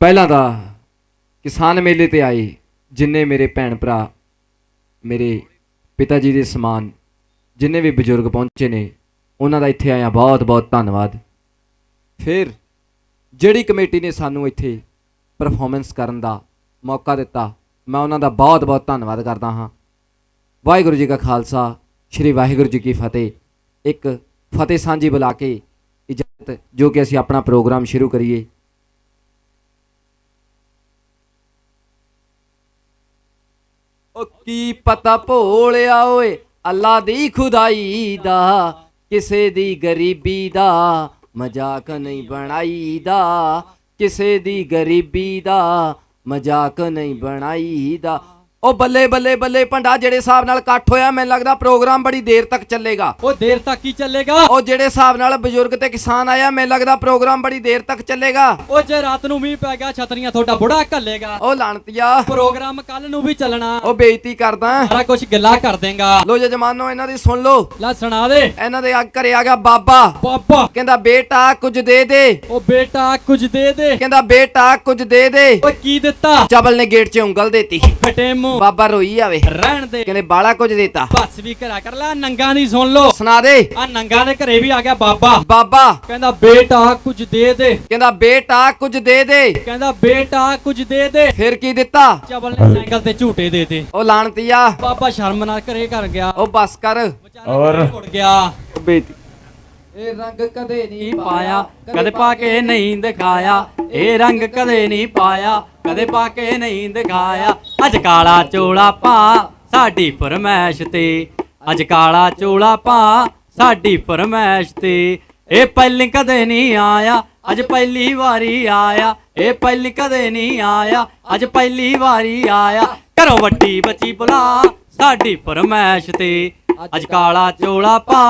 ਪਹਿਲਾਂ ਤਾਂ ਕਿਸਾਨ ਮੇਲੇ ਤੇ ਆਏ ਜਿੰਨੇ ਮੇਰੇ ਭੈਣ ਭਰਾ, ਮੇਰੇ ਪਿਤਾ ਜੀ ਦੇ ਸਮਾਨ, ਜਿੰਨੇ ਵੀ ਬਜ਼ੁਰਗ ਪਹੁੰਚੇ ਨੇ, ਉਹਨਾਂ ਦਾ ਇੱਥੇ ਆਇਆ ਬਹੁਤ ਬਹੁਤ ਧੰਨਵਾਦ। ਫਿਰ ਜਿਹੜੀ ਕਮੇਟੀ ਨੇ ਸਾਨੂੰ ਇੱਥੇ ਪਰਫਾਰਮੈਂਸ ਕਰਨ ਦਾ ਮੌਕਾ ਦਿੱਤਾ, ਮੈਂ ਉਹਨਾਂ ਦਾ ਬਹੁਤ ਬਹੁਤ ਧੰਨਵਾਦ ਕਰਦਾ ਹਾਂ। ਵਾਹਿਗੁਰੂ ਜੀ ਕਾ ਖਾਲਸਾ, ਸ੍ਰੀ ਵਾਹਿਗੁਰੂ ਜੀ ਕੀ ਫਤਿਹ। ਇੱਕ ਫਤਿਹ ਸਾਂਝੀ ਬੁਲਾ ਕੇ ਇਜਾਜ਼ਤ, ਜੋ ਕਿ ਅਸੀਂ ਆਪਣਾ ਪ੍ਰੋਗਰਾਮ ਸ਼ੁਰੂ ਕਰੀਏ। ਉਹ ਕੀ ਪਤਾ ਭੋਲਿਆ ਓਏ? ਅੱਲਾ ਦੀ ਖੁਦਾਈ ਦਾ, ਕਿਸੇ ਦੀ ਗਰੀਬੀ ਦਾ, ਮਜ਼ਾਕ ਨਹੀਂ ਬਣਾਈਦਾ। ਕਿਸੇ ਦੀ ਗਰੀਬੀ ਦਾ, ਮਜ਼ਾਕ ਨਹੀਂ ਬਣਾਈਦਾ। ਉਹ ਬੱਲੇ ਬੱਲੇ ਬੱਲੇ ਭੰਡਾ ਜਿਹੜੇ ਹਿਸਾਬ ਨਾਲ ਇਕੱਠ ਹੋਇਆ ਮੈਨੂੰ ਲੱਗਦਾ ਪ੍ਰੋਗਰਾਮ ਬੜੀ ਦੇਰ ਤੱਕ ਚੱਲੇਗਾ। ਉਹ ਦੇਰ ਤੱਕ ਹੀ ਚੱਲੇਗਾ। ਉਹ ਜਿਹੜੇ ਹਿਸਾਬ ਨਾਲ ਬਜ਼ੁਰਗ ਤੇ ਕਿਸਾਨ ਆਇਆ ਮੈਨੂੰ ਲੱਗਦਾ ਪ੍ਰੋਗਰਾਮ ਬੜੀ ਦੇਰ ਤੱਕ ਚੱਲੇਗਾ। ਉਹ ਜੇ ਰਾਤ ਨੂੰ ਮੀਂਹ ਪੈ ਗਿਆ ਛਤਰੀਆਂ ਤੁਹਾਡਾ ਬੁੜਾ ਘੱਲੇਗਾ। ਉਹ ਲਾਣਤੀਆ ਪ੍ਰੋਗਰਾਮ ਕੱਲ ਨੂੰ ਵੀ ਚੱਲਣਾ। ਉਹ ਬੇਇੱਜ਼ਤੀ ਕਰਦਾ। ਸਾਰਾ ਕੁਝ ਗੱਲਾਂ ਕਰ ਦੇਗਾ। ਲੋ ਜੇ ਜਮਾਨੋ ਇਹਨਾਂ ਦੀ ਸੁਣ ਲੋ ਲੈ ਸੁਣਾ ਦੇ। ਇਹਨਾਂ ਦੇ ਆ ਘਰੇ ਆ ਗਿਆ ਬਾਬਾ। ਪਾਪਾ ਕਹਿੰਦਾ ਬੇਟਾ ਕੁਝ ਦੇ ਦੇ। ਉਹ ਬੇਟਾ ਕੁਝ ਦੇ ਦੇ। ਕਹਿੰਦਾ ਬੇਟਾ ਕੁਝ ਦੇ ਦੇ। ਓਏ ਕੀ ਦਿੱਤਾ? ਚਬਲ ਨੇ ਗੇਟ 'ਚ ਉਂਗਲ ਦੇਤੀ। ਫਟੇ ਮੂੰਹ ਬਾਬਾ ਰੋਈ ਆਵੇ। ਰਹਿਣ ਦੇ। ਕਹਿੰਦੇ ਬਾਲਾ ਕੁਝ ਦੇਤਾ। ਬਸ ਵੀ ਕਰਾ ਕਰ ਲੈ ਨੰਗਾ ਦੀ ਸੁਣ ਲੋ ਸੁਣਾ ਦੇ। ਆ ਨੰਗਾ ਦੇ ਘਰੇ ਵੀ ਆ ਗਿਆ ਬਾਬਾ। ਬਾਬਾ। ਕਹਿੰਦਾ ਬੇਟਾ ਕੁਝ ਦੇ ਦੇ। ਕਹਿੰਦਾ ਬੇਟਾ ਕੁਝ ਦੇ ਦੇ। ਕਹਿੰਦਾ ਬੇਟਾ ਕੁਝ ਦੇ ਦੇ। ਫਿਰ ਕੀ ਦਿੱਤਾ? ਚਬਲ ਨੇ ਸਾਈਕਲ ਤੇ ਝੂਟੇ ਦੇ ਦੇ ਉਹ ਲਾਣਤੀਆ ਬਾਬਾ ਸ਼ਰਮ ਨਾਲ ਘਰੇ ਕਰ ਗਿਆ। ਉਹ ਬਸ ਕਰ। ਔਰ? ਉੜ ਗਿਆ। ਬੇਟੀ। ਇਹ ਰੰਗ ਕਦੇ ਨਹੀਂ ਪਾਇਆ। ਕਦੇ ਪਾ ਕੇ ਨਹੀਂ ਦਿਖਾਇਆ। ਇਹ ਰੰਗ ਕਦੇ ਨਹੀਂ ਪਾਇਆ। ਕਦੇ ਪਾ ਕੇ ਨਹੀਂ ਦਿਖਾਇਆ। ਅੱਜ ਕਾਲਾ ਚੋਲਾ ਪਾ ਸਾਡੀ ਫਰਮੈਸ਼ ਤੇ। ਅੱਜ ਕਾਲਾ ਚੋਲਾ ਪਾ ਸਾਡੀ ਫਰਮੈਸ਼ ਤੇ। ਇਹ ਪਹਿਲੀ ਕਦੇ ਨਹੀਂ ਆਇਆ, ਅੱਜ ਪਹਿਲੀ ਵਾਰੀ ਆਇਆ। ਇਹ ਪਹਿਲੀ ਕਦੇ ਨਹੀਂ ਆਇਆ, ਅੱਜ ਪਹਿਲੀ ਵਾਰੀ ਆਇਆ। ਘਰੋਂ ਵੱਡੀ ਬੱਚੀ ਬੁਲਾ ਸਾਡੀ ਫਰਮੈਸ਼ ਤੇ। ਅੱਜ ਕਾਲਾ ਚੋਲਾ ਪਾ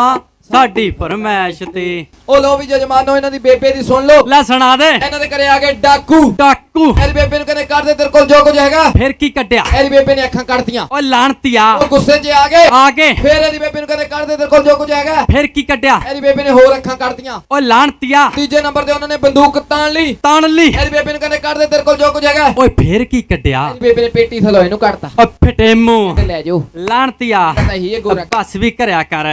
ਸਾਡੀ ਫਰਮੈਸ਼ ਤੇ। ਉਹ ਲੋ ਵੀ ਜਜਮਾਨੋ ਇਹਨਾਂ ਦੀ ਬੇਬੇ ਦੀ ਸੁਣ ਲਓ। ਲੈ ਸੁਣਾ ਦੇ। ਇਹਨਾਂ ਦੇ ਘਰੇ ਆ ਗਏ ਡਾਕੂ। ਡਾਕੂ। ਇਹਦੀ ਬੇਬੇ ਨੂੰ ਕਹਿੰਦੇ ਕੱਢ ਦੇ ਤੇਰੇ ਕੋਲ ਜੋ ਕੁਝ ਹੈਗਾ। ਫਿਰ ਕੀ ਕੱਢਿਆ? ਇਹਦੀ ਬੇਬੇ ਨੇ ਅੱਖਾਂ ਕੱਢਤੀਆਂ। ਓ ਲਾਣਤੀਆ ਉਹ ਗੁੱਸੇ 'ਚ ਆ ਗਏ। ਆ ਗਏ। ਫਿਰ ਇਹਦੀ ਬੇਬੇ ਨੂੰ ਕਹਿੰਦੇ ਕੱਢ ਦੇ ਤੇਰੇ ਕੋਲ ਜੋ ਕੁਝ ਹੈਗਾ। ਫਿਰ ਕੀ ਕੱਢਿਆ? ਇਹਦੀ ਬੇਬੇ ਨੇ ਹੋਰ ਅੱਖਾਂ ਕੱਢਤੀਆਂ। ਓ ਲਾਣਤੀਆ ਤੀਜੇ ਨੰਬਰ ਤੇ ਉਹਨਾਂ ਨੇ ਬੰਦੂਕ ਤਾਣ ਲਈ। ਤਾਣ ਲਈ। ਇਹਦੀ ਬੇਬੇ ਨੂੰ ਕਹਿੰਦੇ ਕੱਢ ਦੇ ਤੇਰੇ ਕੋਲ ਜੋ ਕੁਝ ਹੈਗਾ। ਓਏ ਫਿਰ ਕੀ ਕੱਢਿਆ? ਇਹਦੀ ਬੇਬੇ ਨੇ ਪੇਟੀ ਥਲੋਂ ਇਹਨੂੰ ਕੱਢਤਾ। ਓ ਫਟੇ ਮੂੰਹ। ਤੇ ਲੈ ਜਾਓ। ਲਾਣਤੀਆ ਹੀ ਇਹ ਗੋਰਾ। ਬਸ ਵੀ ਕਰਿਆ ਕਰ।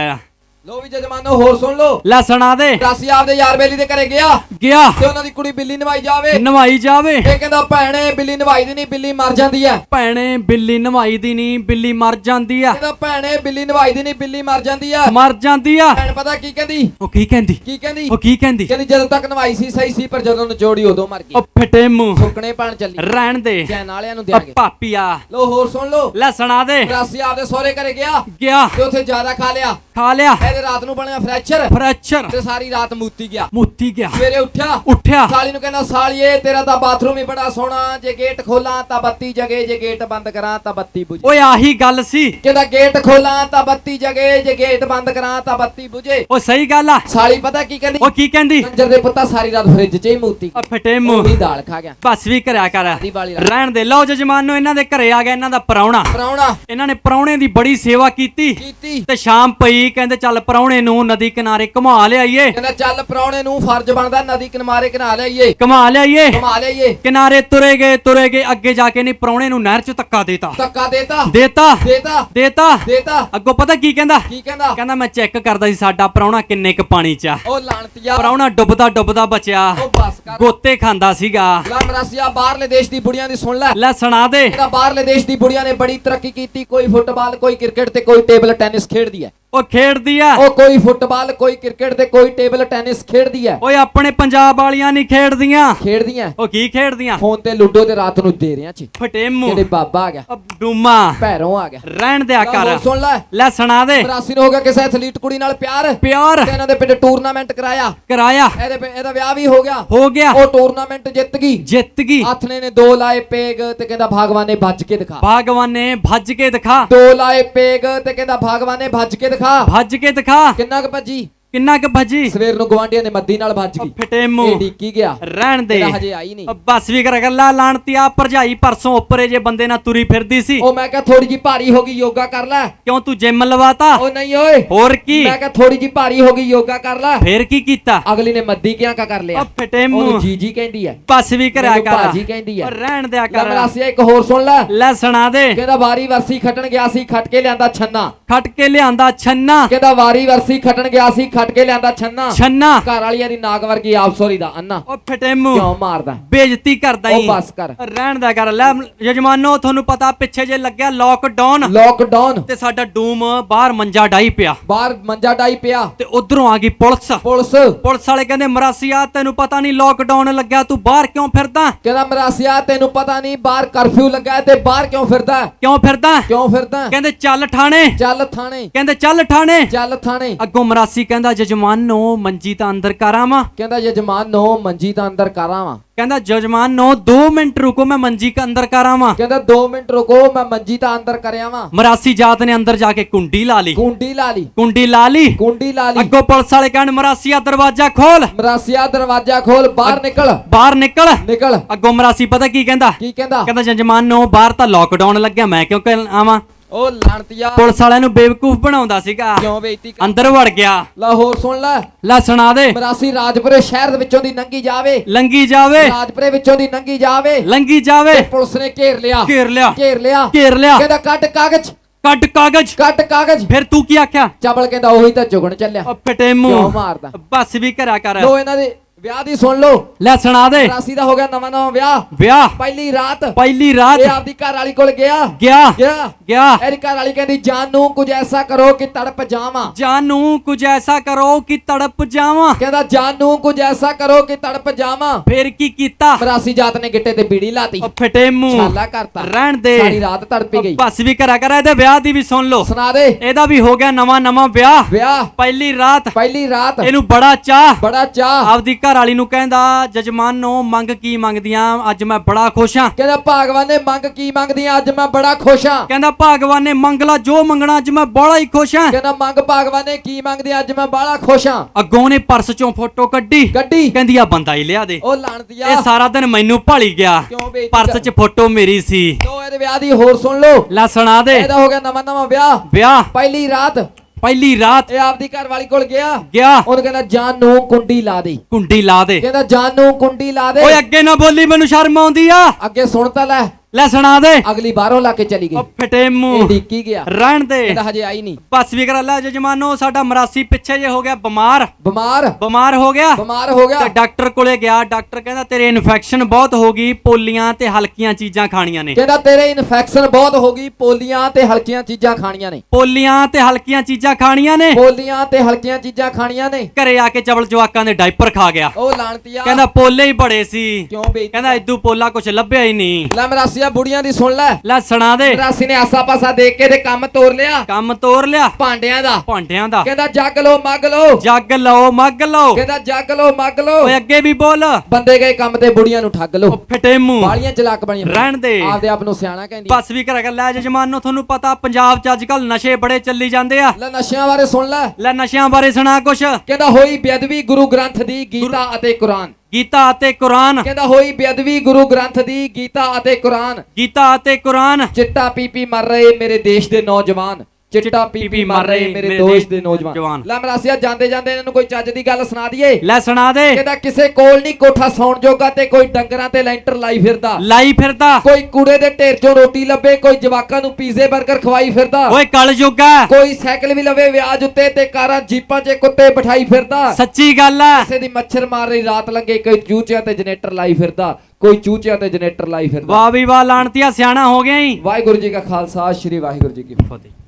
ਲੋ ਵੀ ਜਜਮਾਨੋ ਹੋਰ ਸੁਣ ਲਓ। ਲੈ ਸੁਣਾ ਦੇ। ਰਾਸੀ ਆਪਦੇ ਯਾਰ ਬੇਲੀ ਦੇ ਘਰੇ ਗਿਆ। ਗਿਆ। ਤੇ ਉਹਨਾਂ ਦੀ ਕੁੜੀ ਬਿੱਲੀ ਨਵਾਈ ਜਾਵੇ। ਨਵਾਈ ਜਾਵੇ। ਇਹ ਕਹਿੰਦਾ ਭੈਣੇ ਬਿੱਲੀ ਨਵਾਈ ਦੀ ਨਹੀਂ ਬਿੱਲੀ ਮਰ ਜਾਂਦੀ ਹੈ ਭੈਣੇ ਬਿੱਲੀ ਨਵਾਈ ਦੀ ਨਹੀਂ ਬਿੱਲੀ ਮਰ ਜਾਂਦੀ ਆ ਕਹਿੰਦਾ ਭੈਣੇ ਬਿੱਲੀ ਨਵਾਈ ਦੀ ਨਹੀਂ ਬਿੱਲੀ ਮਰ ਜਾਂਦੀ ਹੈ ਮਰ ਜਾਂਦੀ ਆ ਭੈਣ ਪਤਾ ਕੀ ਕਹਿੰਦੀ? ਉਹ ਕੀ ਕਹਿੰਦੀ? ਕੀ ਕਹਿੰਦੀ? ਉਹ ਕੀ ਕਹਿੰਦੀ? ਕਹਿੰਦੀ ਜਦੋਂ ਤੱਕ ਨਵਾਈ ਸੀ ਸਹੀ ਸੀ ਪਰ ਜਦੋਂ ਨਚੋੜੀ ਉਦੋਂ ਮਰ ਗਈ। ਉਹ ਫਟੇ ਮੂੰਹ। ਸੁੱਕਣੇ ਪਾਣ ਚੱਲੀ। ਰਹਿਣ ਦੇ। ਚੈਨ ਵਾਲਿਆਂ ਨੂੰ ਓ ਦਿਆਂਗੇ। ਪਾਪੀਆ। ਲੋ ਹੋਰ ਸੁਣ ਲੋ ਲੈ ਸੁਣਾ ਦੇ। ਰਾਸੀ ਆਪਦੇ ਸਹੁਰੇ ਘਰੇ ਗਿਆ। ਗਿਆ। ਤੇ ਉੱਥੇ ਜ਼ਿਆਦਾ ਖਾ ਲਿਆ। ਖਾ ਲਿਆ। ਇਹਦੇ ਰਾਤ ਨੂੰ ਬਣਿਆ ਫ੍ਰੈਕਚਰ ਫਰੈਚਰ ਤੇ ਸਾਰੀ ਰਾਤ ਮੂਤੀ ਗਿਆ। ਮੁੱਤੀ ਗਿਆ। ਸਵੇਰੇ ਉੱਠਿਆ। ਉੱਠਿਆ। ਸਾਲੀ ਨੂੰ ਕਹਿੰਦਾ ਸਾਲੀਏ ਤੇਰਾ ਤਾਂ ਬਾਥਰੂਮ ਹੀ ਬੜਾ ਸੋਹਣਾ। ਜੇ ਗੇਟ ਖੋਲਾਂ ਤਾਂ ਬੱਤੀ ਜਗੇ ਜੇ ਗੇਟ ਬੰਦ ਕਰਾਂ ਤਾਂ ਬੱਤੀ ਬੁਝੇ। ਓਏ ਆਹੀ ਗੱਲ ਸੀ। ਕਹਿੰਦਾ ਗੇਟ ਖੋਲਾਂ ਤਾਂ ਬੱਤੀ ਜਗੇ ਜੇ ਗੇਟ ਬੰਦ ਕਰਾਂ ਤਾਂ ਬੱਤੀ ਬੁਝੇ। ਓ ਸਹੀ ਗੱਲ ਆ। ਸਾਲੀ ਪਤਾ ਕੀ ਕਹਿੰਦੀ? ਓ ਕੀ ਕਹਿੰਦੀ? ਕੰਜਰ ਦੇ ਪੁੱਤਾ ਸਾਰੀ ਰਾਤ ਫ੍ਰਿਜ 'ਚ ਹੀ ਮੂਤੀ ਓ ਫਟੇ ਮੂੰਹ। ਵੀ ਦਾਲ ਖਾ ਗਿਆ। ਬਸ ਵੀ ਕਰਿਆ ਕਰ। ਰਹਿਣ ਦੇ। ਲਓ ਜਜਮਾਨੋ ਇਹਨਾਂ ਦੇ ਘਰੇ ਆ ਗਿਆ ਇਹਨਾਂ ਦਾ ਪਰਾਉਣਾ ਪਰਾਉਣਾ ਇਹਨਾਂ ਨੇ ਪਰਾਉਣੇ ਦੀ ਬੜੀ ਸੇਵਾ ਕੀਤੀ। ਕੀਤੀ। ਤੇ ਸ਼ਾਮ ਪਈ ਕਹਿੰਦੇ ਚੱਲ ਪਰਾਉਣੇ ਨੂੰ ਨਦੀ ਕਿਨਾਰੇ ਘੁਮਾ ਲਿਆਈਏ। ਕਹਿੰਦਾ ਚੱਲ ਪਰਾਉਣੇ ਨੂੰ ਫਰਜ਼ ਬਣਦਾ ਨਦੀ ਕਿਨਾਰੇ ਕਿਨਾ ਲਈਏ ਘੁਮਾ ਲਿਆਈਏ। ਘੁਮਾ ਲਈਏ ਕਿਨਾਰੇ ਤੁਰੇ ਗਏ ਤੁਰੇ ਗਏ ਅੱਗੇ ਜਾ ਕੇ ਨੇ ਪਰਾਉਣੇ ਨੂੰ ਨਹਿਰ 'ਚ ਧੱਕਾ ਦੇਤਾ। ਧੱਕਾ ਦੇਤਾ। ਦੇਤਾ। ਦੇਤਾ। ਦੇਤਾ। ਦੇਤਾ। ਅੱਗੋਂ ਪਤਾ ਕੀ ਕਹਿੰਦਾ? ਕੀ ਕਹਿੰਦਾ? ਕਹਿੰਦਾ ਮੈਂ ਚੈੱਕ ਕਰਦਾ ਸੀ ਸਾਡਾ ਪਰਾਉਣਾ ਕਿੰਨੇ ਕ ਪਾਣੀ 'ਚ ਆ। ਉਹ ਲਾਣਤੀਆ ਪਰਾਉਣਾ ਡੁੱਬਦਾ ਡੁੱਬਦਾ ਬਚਿਆ। ਉਹ ਬਸ ਕਰ। ਗੋਤੇ ਖਾਂਦਾ ਸੀਗਾ। ਲਾਮਰਾਸੀਆ ਬਾਹਰਲੇ ਦੇਸ਼ ਦੀ ਬੁੜੀਆਂ ਦੀ ਸੁਣ ਲੈ। ਲੈ ਸੁਣਾ ਦੇ। ਇਹਦਾ ਬਾਹਰਲੇ ਦੇਸ਼ ਦੀ ਬੁੜੀਆਂ ਨੇ ਬੜੀ ਤਰੱਕੀ ਕੀਤੀ ਕੋਈ ਫੁੱਟਬਾਲ ਕੋਈ ਕ੍ਰਿਕਟ ਤੇ ਕੋਈ ਟੇਬਲ ਟੈਨਿਸ ਖੇਡਦੀ ਹੈ। ਉਹ ਖੇਡਦੀ ਆ। ਉਹ ਕੋਈ ਫੁੱਟਬਾਲ ਕੋਈ ਕ੍ਰਿਕਟ ਤੇ ਕੋਈ ਟੇਬਲ ਟੈਨਿਸ ਖੇਡਦੀ ਹੈ ਓਏ ਆਪਣੇ ਪੰਜਾਬ ਵਾਲੀਆਂ ਨਹੀਂ ਖੇਡਦੀਆਂ। ਖੇਡਦੀਆਂ। ਉਹ ਕੀ ਖੇਡਦੀਆਂ? ਫੋਨ ਤੇ ਲੁੱਡੋ ਤੇ ਰਾਤ ਨੂੰ ਦੇ ਰਿਆਂ ਚ ਫਟੇ ਮੂੰਹ। ਜਿਹੜੇ ਬਾਬਾ ਆ ਗਿਆ। ਡੂਮਾ। ਭੈਰੋਂ ਆ ਗਿਆ। ਰਹਿਣ ਦਿਆ ਕਰ। ਹੋਰ ਸੁਣ ਲੈ। ਲੈ ਸੁਣਾ ਦੇ। ਮਰਾਸੀ ਨੂੰ ਹੋ ਗਿਆ ਕਿਸੇ ਐਥਲੀਟ ਕੁੜੀ ਨਾਲ ਪਿਆਰ। ਤੇ ਪਿਆਰ ਇਹਨਾਂ ਦੇ ਪਿੰਡ ਟੂਰਨਾਮੈਂਟ ਕਰਾਇਆ। ਕਰਾਇਆ। ਇਹਦੇ ਇਹਦਾ ਵਿਆਹ ਵੀ ਹੋ ਗਿਆ। ਹੋ ਗਿਆ। ਉਹ ਟੂਰਨਾਮੈਂਟ ਜਿੱਤ ਗਈ। ਜਿੱਤ ਗਈ। ਆਥਣੇ ਨੇ ਦੋ ਲਾਏ ਪੇਗ ਤੇ ਕਹਿੰਦਾ ਭਗਵਾਨ ਨੇ ਭੱਜ ਕੇ ਦਿਖਾ। ਭਗਵਾਨ ਨੇ ਭੱਜ ਕੇ ਦਿਖਾ। ਦੋ ਲਾਏ ਪੇਗ ਤੇ ਕਹਿੰਦਾ ਭਗਵਾਨ ਨੇ ਭੱਜ ਕੇ ਦਿਖਾ। ਭੱਜ ਕੇ ਦਿਖਾ। ਕਿੰਨਾ ਕੁ ਭੱਜੀ? ਕਿੰਨਾ ਕੁ ਭੱਜੀ? ਸਵੇਰ ਨੂੰ ਗਵਾਂਢੀਆਂ ਨੇ ਮੱਦੀ ਨਾਲ ਉਹ ਗਈ। ਫਿਟੇ ਇਹ ਮੂੰਹ ਡਿੱਕੀ ਗਿਆ। ਰਹਿਣ ਦੇ। ਹਜੇ ਆਈ ਨਹੀਂ। ਉਹ ਬਸ ਵੀ ਕਰ ਗੱਲਾਂ ਲਾਣਤੀ ਆ ਭਰਜਾਈ ਪਰਸੋਂ ਉੱਪਰੇ ਜੇ ਬੰਦੇ ਨਾਲ ਤੁਰੀ ਫਿਰਦੀ ਸੀ। ਉਹ ਮੈਂ ਕਿਹਾ ਥੋੜੀ ਜੀ ਭਾਰੀ ਹੋ ਗਈ ਯੋਗਾ ਕਰ ਲੈ। ਕਿਉਂ ਤੂੰ ਜਿਮ ਲਵਾਤਾ? ਉਹ ਨਹੀਂ ਓਏ। ਹੋਰ ਕੀ? ਮੈਂ ਕਿਹਾ ਥੋੜੀ ਜੀ ਭਾਰੀ ਹੋ ਗਈ ਯੋਗਾ ਕਰ ਲੈ। ਫੇਰ ਕੀ ਕੀਤਾ? ਅਗਲੀ ਨੇ ਮੱਦੀ ਕਿਆਂ ਕਾ ਕਰ ਲਿਆ। ਉਹ ਫਿਟੇ ਮੂੰਹ। ਜੀ ਜੀ ਕਹਿੰਦੀ ਹੈ ਬਸ ਵੀ ਕਰਿਆ ਕਰ। ਭਾਜੀ ਕਹਿੰਦੀ। ਉਹ ਰਹਿਣ ਦਿਆ ਲੈ ਕਰ। ਮਰਾਸੀਆ ਇੱਕ ਹੋਰ ਸੁਣ ਲੈ। ਲੈ ਸੁਣਾ ਦੇ। ਕਹਿੰਦਾ ਵਾਰੀ ਵਰਸੀ ਖੱਟਣ ਗਿਆ ਸੀ ਖੱਟ ਕੇ ਲਿਆਂਦਾ ਛੰਨਾ। ਖਟ ਕੇ ਲਿਆਂਦਾ ਛੰਨਾ। ਕਹਿੰਦਾ ਵਾਰੀ ਵਰਸੀ ਖੱਟਣ ਗਿਆ ਸੀ ਖੱਟ ਕੇ ਲਿਆਂਦਾ ਛੰਨਾ। ਛੰਨਾ। ਘਰ ਵਾਲੀਆਂ ਦੀ ਨਾਗ ਵਰਗੀ ਆਪਸੋਰੀ ਦਾ ਅੰਨਾ। ਉਹ ਫਿਟੇ ਮੂੰਹ। ਕਿਉਂ ਮਾਰਦਾ? ਬੇਇੱਜ਼ਤੀ ਕਰਦਾ ਉਹ ਹੀ ਬਸ ਕਰ। ਰਹਿਣ ਦਾ ਕਰ। ਲੈ ਯਜਮਾਨੋ ਤੁਹਾਨੂੰ ਪਤਾ ਪਿੱਛੇ ਜੇ ਲੱਗਿਆ ਲੋਕਡਾਊਨ ਲੋਕਡਾਊਨ ਤੇ ਸਾਡਾ ਡੂਮ ਬਾਹਰ ਮੰਜਾ ਡਾਈ ਪਿਆ। ਬਾਹਰ ਮੰਜਾ ਡਾਈ ਪਿਆ। ਤੇ ਉਧਰੋਂ ਆ ਗਈ ਪੁਲਿਸ। ਪੁਲਿਸ। ਪੁਲਿਸ ਵਾਲੇ ਕਹਿੰਦੇ ਮਰਾਸੀਆ ਤੈਨੂੰ ਪਤਾ ਨਹੀਂ ਲੋਕਡਾਊਨ ਲੱਗਿਆ ਤੂੰ ਬਾਹਰ ਕਿਉਂ ਫਿਰਦਾ? ਕਹਿੰਦਾ ਮਰਾਸੀਆ ਤੈਨੂੰ ਪਤਾ ਨਹੀਂ ਬਾਹਰ ਕਰਫਿਊ ਲੱਗਾ ਤੇ ਬਾਹਰ ਕਿਉਂ ਫਿਰਦਾ? ਕਿਉਂ ਫਿਰਦਾ? ਕਿਉਂ ਫਿਰਦਾ? ਕਹਿੰਦੇ ਚੱਲ ਠਾਣੇ ਚੱਲ ਥਾਣੇ। ਕਹਿੰਦੇ ਚੱਲ ਠਾਣੇ ਚੱਲ ਥਾਣੇ। ਅੱਗੋਂ ਮਰਾਸੀ ਕਹਿੰਦਾ ਜਜਮਾਨੋ ਮੰਜੀ ਤਾਂ ਅੰਦਰ ਕਰਾਵਾਂ ਕਹਿੰਦਾ ਯਜਮਾਨ ਨੋ ਮੰਜੀ ਤਾਂ ਅੰਦਰ ਕਰਾਵਾਂ ਕਹਿੰਦਾ ਜਜਮਾਨੋ 2 ਮਿੰਟ ਰੁਕੋ ਮੈਂ ਮੰਜੀ ਕਾ ਅੰਦਰ ਕਰਾਵਾਂ ਕਹਿੰਦਾ 2 ਮਿੰਟ ਰੁਕੋ ਮੈਂ ਮੰਜੀ ਤਾਂ ਅੰਦਰ ਕਰਿਆਵਾਂ ਮਰਾਸੀ ਜਾਤ ਨੇ ਅੰਦਰ ਜਾ ਕੇ ਕੁੰਡੀ ਲਾ ਲਈ। ਕੁੰਡੀ ਲਾ ਲਈ। ਕੁੰਡੀ ਲਾ ਲਈ। ਕੁੰਡੀ ਲਾ ਲਈ। ਅੱਗੋਂ ਪੁਲਿਸ ਵਾਲੇ ਕਹਿਣ ਮਰਾਸੀਆ ਦਰਵਾਜ਼ਾ ਖੋਲ। ਮਰਾਸੀਆ ਦਰਵਾਜ਼ਾ ਖੋਲ ਬਾਹਰ ਨਿਕਲ। ਬਾਹਰ ਨਿਕਲ। ਨਿਕਲ। ਅੱਗੋਂ ਮਰਾਸੀ ਪਤਾ ਕੀ ਕਹਿੰਦਾ? ਕੀ ਕਹਿੰਦਾ? ਕਹਿੰਦਾ ਜਜਮਾਨੋ ਬਾਹਰ ਤਾਂ ਲੋਕਡਾਊਨ ਲੱਗਿਆ ਮੈਂ ਕਿਉਂ ਆਵਾਂ? ਉਹ ਲਾਣਤੀਆ ਪੁਲਿਸ ਵਾਲਿਆਂ ਨੂੰ ਬੇਵਕੂਫ ਬਣਾਉਂਦਾ ਸੀਗਾ। ਕਿਉਂ ਬੇਇੱਜ਼ਤੀ ਕਰ- ਅੰਦਰ ਵੜ ਗਿਆ। ਲਾਹੌਰ ਸੁਣ ਲੈ। ਲੈ ਸੁਣਾ ਦੇ। ਮਰਾਸੀ ਰਾਜਪੁਰੇ ਸ਼ਹਿਰ ਦੇ ਵਿੱਚੋਂ ਦੀ ਨੰਗੀ ਜਾਵੇ। ਲੰਗੀ ਜਾਵੇ। ਰਾਜਪੁਰੇ ਵਿੱਚੋਂ ਦੀ ਨੰਗੀ ਜਾਵੇ। ਲੰਗੀ ਜਾਵੇ। ਪੁਲਿਸ ਨੇ ਘੇਰ ਲਿਆ। ਘੇਰ ਲਿਆ। ਘੇਰ ਲਿਆ। ਘੇਰ ਲਿਆ। ਕਹਿੰਦਾ ਕੱਟ ਕਾਗਜ਼। ਕੱਢ ਕਾਗਜ਼। ਕੱਟ ਕਾਗਜ਼। ਫਿਰ ਤੂੰ ਕੀ ਆਖਿਆ? ਚਬਲ ਕਹਿੰਦਾ ਉਹੀ ਤਾਂ ਜੁਗਣ ਚੱਲਿਆ। ਉਹ ਫਿਟੇ ਕਿਉਂ ਮੂੰਹ ਮਾਰਦਾ? ਬਸ ਵੀ ਕਰਿਆ ਕਰ। ਲੋ ਇਹਨਾਂ ਦੇ ਵਿਆਹ ਦੀ ਸੁਣ ਲੋ ਲੈ ਸੁਣਾ ਦੇ। ਮਰਾਸੀ ਦਾ ਹੋ ਗਿਆ ਨਵਾਂ ਨਵਾਂ ਵਿਆਹ। ਵਿਆਹ। ਪਹਿਲੀ ਰਾਤ। ਪਹਿਲੀ ਰਾਤ। ਇਹ ਆਪਦੀ ਘਰ ਵਾਲੀ ਕੋਲ ਗਿਆ। ਗਿਆ। ਗਿਆ। ਗਿਆ। ਇਹਦੀ ਘਰ ਵਾਲੀ ਕਹਿੰਦੀ ਜਾਨ ਨੂੰ ਕੁਝ ਐਸਾ ਕਰੋ ਕਿ ਤੜਪ ਜਾਵਾਂ। ਜਾਨੂ ਕੁਝ ਐਸਾ ਕਰੋ ਕਿ ਤੜਪ ਜਾਵਾਂ। ਕਹਿੰਦਾ ਜਾਨ ਨੂੰ ਕੁਝ ਐਸਾ ਕਰੋ ਕਿ ਤੜਪ ਜਾਵਾਂ। ਫਿਰ ਕੀ ਕੀਤਾ? ਮਰਾਸੀ ਜਾਤ ਨੇ ਗਿੱਟੇ ਤੇ ਬੀੜੀ ਲਾਤੀ। ਉਹ ਫਿਟੇ ਮੂੰਹ। ਛਾਲਾ ਕਰਤਾ। ਰਹਿਣ ਦੇ। ਸਾਰੀ ਰਾਤ ਤੜਪੀ ਗਈ। ਬਸ ਵੀ ਕਰਿਆ ਕਰ ਇਹਦੇ ਵਿਆਹ ਦੀ ਵੀ ਸੁਣ ਲਓ। ਸੁਣਾ ਦੇ। ਇਹਦਾ ਵੀ ਹੋ ਗਿਆ ਨਵਾਂ ਨਵਾਂ ਵਿਆਹ। ਵਿਆਹ। ਪਹਿਲੀ ਰਾਤ। ਪਹਿਲੀ ਰਾਤ। ਇਹਨੂੰ ਬੜਾ ਚਾਹ ਬੜਾ ਚਾਹ ਆਪਦੀ ਘਰ ਵਾਲੀ ਨੂੰ ਕਹਿੰਦਾ ਜਜਮਾਨੋ ਮੰਗ ਕੀ ਮੰਗਦੀਆਂ? ਅੱਜ ਮੈਂ ਬੜਾ ਖੁਸ਼ ਹਾਂ। ਕਹਿੰਦਾ ਭਗਵਾਨ ਨੇ ਮੰਗ ਕੀ ਮੰਗਦੀ ਆ ਅੱਜ ਮੈਂ ਬੜਾ ਖੁਸ਼ ਹਾਂ। ਕਹਿੰਦਾ ਭਗਵਾਨ ਨੇ ਮੰਗ ਲਾ ਜੋ ਮੰਗਣਾ ਅੱਜ ਮੈਂ ਬੜਾ ਹੀ ਖੁਸ਼ ਹਾਂ। ਕਹਿੰਦਾ ਮੰਗ ਭਗਵਾਨ ਨੇ ਕੀ ਮੰਗਦੀ ਅੱਜ ਮੈਂ ਬੜਾ ਖੁਸ਼ ਹਾਂ। ਅੱਗੋਂ ਨੇ ਪਰਸ ਚੋਂ ਫੋਟੋ ਕੱਢੀ। ਗੱਡੀ ਕਹਿੰਦੀ ਆ ਬੰਦਾ ਹੀ ਲਿਆ ਦੇ। ਉਹ ਲਾਣਤੀਆ। ਇਹ ਸਾਰਾ ਦਿਨ ਮੈਨੂੰ ਭਾਲੀ ਗਿਆ। ਕਿਉਂ ਬੇਇੱਜ਼ਤੀ ਪਰਸ 'ਚ ਫੋਟੋ ਮੇਰੀ ਸੀ। ਲੋ ਇਹਦੇ ਵਿਆਹ ਦੀ ਹੋਰ ਸੁਣ ਲੋ ਲੈ ਸੁਣਾ ਦੇ। ਇਹਦਾ ਹੋ ਗਿਆ ਨਵਾਂ ਨਵਾਂ ਵਿਆਹ। ਵਿਆਹ। ਪਹਿਲੀ ਰਾਤ। ਪਹਿਲੀ ਰਾਤ ਇਹ ਆਪਦੀ ਘਰ ਵਾਲੀ ਕੋਲ ਗਿਆ। ਗਿਆ। ਉਹਨੇ ਕਹਿੰਦਾ ਜਾਨ ਨੂੰ ਕੁੰਡੀ ਲਾ ਦੇ। ਕੁੰਡੀ ਲਾ ਦੇ। ਕਹਿੰਦਾ ਜਾਨ ਨੂੰ ਕੁੰਡੀ ਲਾ ਦੇ। ਓਏ ਅੱਗੇ ਨਾ ਬੋਲੀ ਮੈਨੂੰ ਸ਼ਰਮ ਆਉਂਦੀ ਆ। ਅੱਗੇ ਸੁਣ ਤਾਂ ਲੈ। ਲੈ ਸੁਣਾ ਦੇ। ਅਗਲੀ ਬਾਹਰੋਂ ਲਾ ਕੇ ਚਲੀ ਗਈ। ਉਹ ਫਿਟੇ ਇਹ ਮੂੰਹ ਡਿੱਕੀ ਗਿਆ। ਰਹਿਣ ਦੇ। ਕਹਿੰਦਾ ਹਜੇ ਆਈ ਨਹੀਂ। ਬਸ ਵੀ ਕਰ ਲੈ ਜਜਮਾਨੋ ਸਾਡਾ ਮਰਾਸੀ ਪਿੱਛੇ ਜੇ ਹੋ ਗਿਆ ਬਿਮਾਰ। ਬਿਮਾਰ। ਬਿਮਾਰ ਹੋ ਗਿਆ। ਬਿਮਾਰ ਹੋ ਗਿਆ। ਤੇ ਡਾਕਟਰ ਕੋਲੇ ਗਿਆ। ਡਾਕਟਰ ਕਹਿੰਦਾ ਤੇਰੇ ਇਨਫੈਕਸ਼ਨ ਬਹੁਤ ਹੋ ਗਈ ਪੋਲੀਆਂ ਤੇ ਹਲਕੀਆਂ ਚੀਜ਼ਾਂ ਖਾਣੀਆਂ ਨੇ। ਕਹਿੰਦਾ ਤੇਰੇ ਇਨਫੈਕਸ਼ਨ ਬਹੁਤ ਹੋ ਗਈ ਪੋਲੀਆਂ ਤੇ ਹਲਕੀਆਂ ਚੀਜ਼ਾਂ ਖਾਣੀਆਂ ਨੇ। ਪੋਲੀਆਂ ਤੇ ਹਲਕੀਆਂ ਚੀਜ਼ਾਂ ਖਾਣੀਆਂ ਨੇ? ਪੋਲੀਆਂ ਤੇ ਹਲਕੀਆਂ ਚੀਜ਼ਾਂ ਖਾਣੀਆਂ ਨੇ। ਘਰੇ ਆ ਕੇ ਚਵਲ ਜਵਾਕਾਂ ਦੇ ਡਾਈਪਰ ਖਾ ਗਿਆ। ਉਹ ਲਾਣਤੀਆ। ਕਹਿੰਦਾ ਪੋਲੇ ਹੀ ਬੜੇ ਸੀ। ਕਿਉਂ ਬੇਇੱਜ਼ਤੀ ਕਹਿੰਦਾ ਇਦੂ ਪੋਲਾ ਕੁਛ ਲੱਭਿਆ ਹੀ ਨਹੀਂ। ਲੈ ਮਰਾਸੀਆ ਬੁੜੀਆਂ ਦੀ ਸੁਣ ਲੈ। ਲੈ ਸੁਣਾ ਦੇ। ਮਰਾਸੀ ਨੇ ਆਸਾ ਪਾਸਾ ਦੇਖ ਕੇ ਤੇ ਕੰਮ ਤੋਰ ਲਿਆ। ਕੰਮ ਤੋਰ ਲਿਆ। ਭਾਂਡਿਆਂ ਦਾ। ਭਾਂਡਿਆਂ ਦਾ। ਕਹਿੰਦਾ ਜੱਗ ਲੋ ਮੱਗ ਲੋ ਜੱਗ ਲਓ ਮੱਗ ਲਓ। ਕਹਿੰਦਾ ਜੱਗ ਲੋ ਮੱਗ ਲੋ ਓਏ ਅੱਗੇ ਵੀ ਬੋਲ। ਬੰਦੇ ਗਏ ਕੰਮ ਤੇ ਬੁੜੀਆਂ ਨੂੰ ਠੱਗ ਲੋ ਫਿਟੇ ਮੂੰਹ। ਵਾਲੀਆਂ ਚਲਾਕ ਬਣੀਆਂ। ਰਹਿਣ ਦੇ। ਆਪਦੇ ਆਪ ਨੂੰ ਸਿਆਣਾ ਕਹਿੰਦੀ ਬਸ ਵੀ ਕਰਿਆ ਕਰ ਲੈ ਜਜਮਾਨੋ ਤੁਹਾਨੂੰ ਪਤਾ ਪੰਜਾਬ 'ਚ ਅੱਜ ਕੱਲ ਨਸ਼ੇ ਬੜੇ ਚੱਲੀ ਜਾਂਦੇ ਆ। ਲੈ ਨਸ਼ਿਆਂ ਬਾਰੇ ਸੁਣ ਲੈ। ਲੈ ਨਸ਼ਿਆਂ ਬਾਰੇ ਸੁਣਾ ਕੁਛ। ਕਹਿੰਦਾ ਹੋਈ ਬੇਅਦਬੀ ਗੁਰੂ ਗ੍ਰੰਥ ਦੀ ਗੀਤਾ ਅਤੇ ਕੁਰਾਨ। ਗੀਤਾ ਅਤੇ ਕੁਰਾਨ। ਕਹਿੰਦਾ ਹੋਈ ਬੇਅਦਬੀ ਗੁਰੂ ਗ੍ਰੰਥ ਦੀ ਗੀਤਾ ਅਤੇ ਕੁਰਾਨ। ਗੀਤਾ ਅਤੇ ਕੁਰਾਨ। ਚਿੱਟਾ ਪੀ ਪੀ ਮਰ ਰਹੇ ਮੇਰੇ ਦੇਸ਼ ਦੇ ਨੌਜਵਾਨ। ਚਿੱਟਾ ਪੀ ਪੀ ਮਰ ਰਹੇ ਮੇਰੇ ਦੇਸ਼ ਦੇ ਨੌਜਵਾਨ। ਜਵਾਨ। ਲੈ ਮਰਾਸੀਆ ਜਾਂਦੇ ਜਾਂਦੇ ਇਹਨਾਂ ਨੂੰ ਕੋਈ ਚੱਜ ਦੀ ਗੱਲ ਸੁਣਾ ਦਈਏ। ਲੈ ਸੁਣਾ ਦੇ। ਕਹਿੰਦਾ ਕਿਸੇ ਕੋਲ ਨਹੀਂ ਕੋਠਾ ਸੌਣ ਜੋਗਾ ਤੇ ਕੋਈ ਡੰਗਰਾਂ ਤੇ ਲੈਂਟਰ ਲਾਈ ਫਿਰਦਾ। ਲਾਈ ਫਿਰਦਾ। ਕੋਈ ਕੂੜੇ ਦੇ ਢੇਰ ਚੋਂ ਰੋਟੀ ਲੱਭੇ ਕੋਈ ਜਵਾਕਾਂ ਨੂੰ ਪੀਜ਼ੇ 버ਗਰ ਖਵਾਈ ਫਿਰਦਾ। ਓਏ ਕਲ ਜੋਗਾ। ਕੋਈ ਸਾਈਕਲ ਵੀ ਲਵੇ ਵਿਆਜ ਉੱਤੇ ਤੇ ਕਾਰਾਂ ਜੀਪਾਂ 'ਚ ਕੁੱਤੇ ਬਿਠਾਈ ਫਿਰਦਾ। ਸੱਚੀ ਗੱਲ ਆ। ਕਿਸੇ ਦੀ ਮੱਛਰ ਮਾਰ ਰਹੀ ਰਾਤ ਲੰਗੇ ਕੋਈ ਚੂਚਿਆਂ ਤੇ ਜਨਰੇਟਰ ਲਾਈ ਫਿਰਦਾ। ਕੋਈ ਚੂਚਿਆਂ ਤੇ ਜਨਰੇਟਰ ਲਾਈ ਫਿਰਦਾ। ਵਾਹ ਵੀ ਵਾਹ ਲਾਣਤੀਆ ਸਿਆਣਾ ਹੋ ਗਿਆ ਹੀ ਵਾਹਿਗੁਰੂ ਜੀ ਕਾ ਖਾਲਸਾ ਸ੍ਰੀ ਵਾਹਿਗੁਰੂ ਜੀ ਕੀ ਫਤਿਹ।